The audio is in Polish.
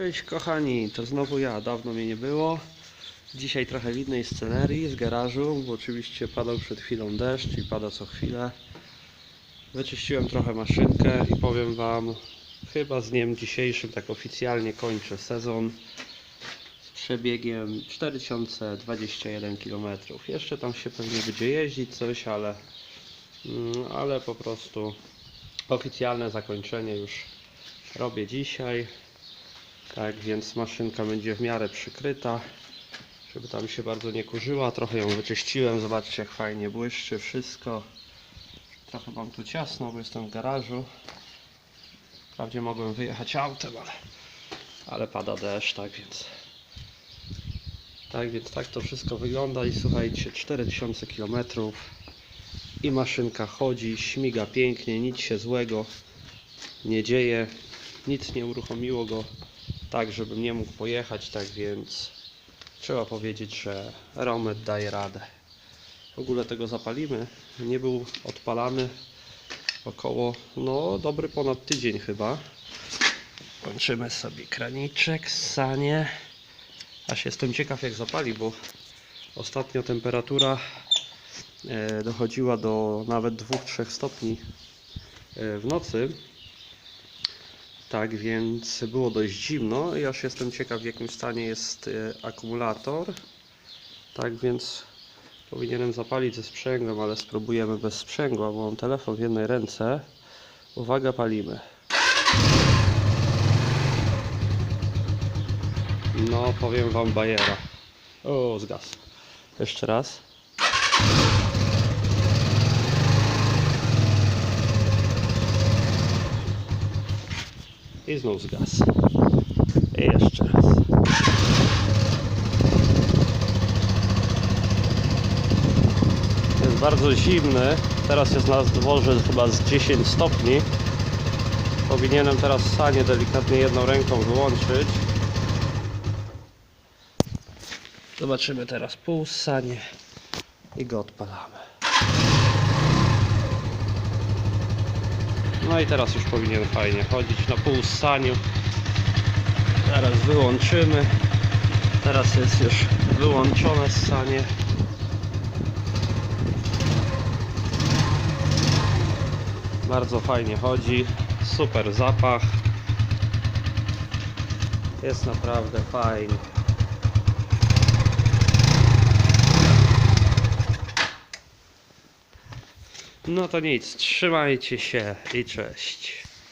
Cześć kochani, to znowu ja, dawno mnie nie było. Dzisiaj trochę w innej scenerii z garażu, bo oczywiście padał przed chwilą deszcz i pada co chwilę. Wyczyściłem trochę maszynkę i powiem Wam, chyba z dniem dzisiejszym tak oficjalnie kończę sezon z przebiegiem 4021 km. Jeszcze tam się pewnie będzie jeździć coś, ale, mm, ale po prostu oficjalne zakończenie już robię dzisiaj. Tak, więc maszynka będzie w miarę przykryta, żeby tam się bardzo nie kurzyła. Trochę ją wyczyściłem, zobaczcie jak fajnie błyszczy wszystko. Trochę mam tu ciasno, bo jestem w garażu. Wprawdzie mogłem wyjechać autem, ale, ale pada deszcz, tak więc. Tak więc tak to wszystko wygląda i słuchajcie, 4000 km i maszynka chodzi, śmiga pięknie, nic się złego nie dzieje, nic nie uruchomiło go tak, żebym nie mógł pojechać, tak więc trzeba powiedzieć, że Romet daje radę. W ogóle tego zapalimy. Nie był odpalany około, no dobry ponad tydzień chyba. Kończymy sobie kraniczek, sanie. Aż jestem ciekaw jak zapali, bo ostatnio temperatura e, dochodziła do nawet 2-3 stopni e, w nocy. Tak więc było dość zimno i aż jestem ciekaw w jakim stanie jest e, akumulator. Tak więc powinienem zapalić ze sprzęgłem, ale spróbujemy bez sprzęgła, bo mam telefon w jednej ręce. Uwaga, palimy. No, powiem wam bajera. O, zgasł. Jeszcze raz. I znów zgasł. I jeszcze raz. Jest bardzo zimny. Teraz jest na dworze chyba z 10 stopni. Powinienem teraz sanie delikatnie jedną ręką wyłączyć. Zobaczymy teraz pół sanie i go odpalamy. No i teraz już powinien fajnie chodzić na pół saniu. Teraz wyłączymy. Teraz jest już wyłączone sanie. Bardzo fajnie chodzi. Super zapach. Jest naprawdę fajnie. No to nic, trzymajcie się i cześć.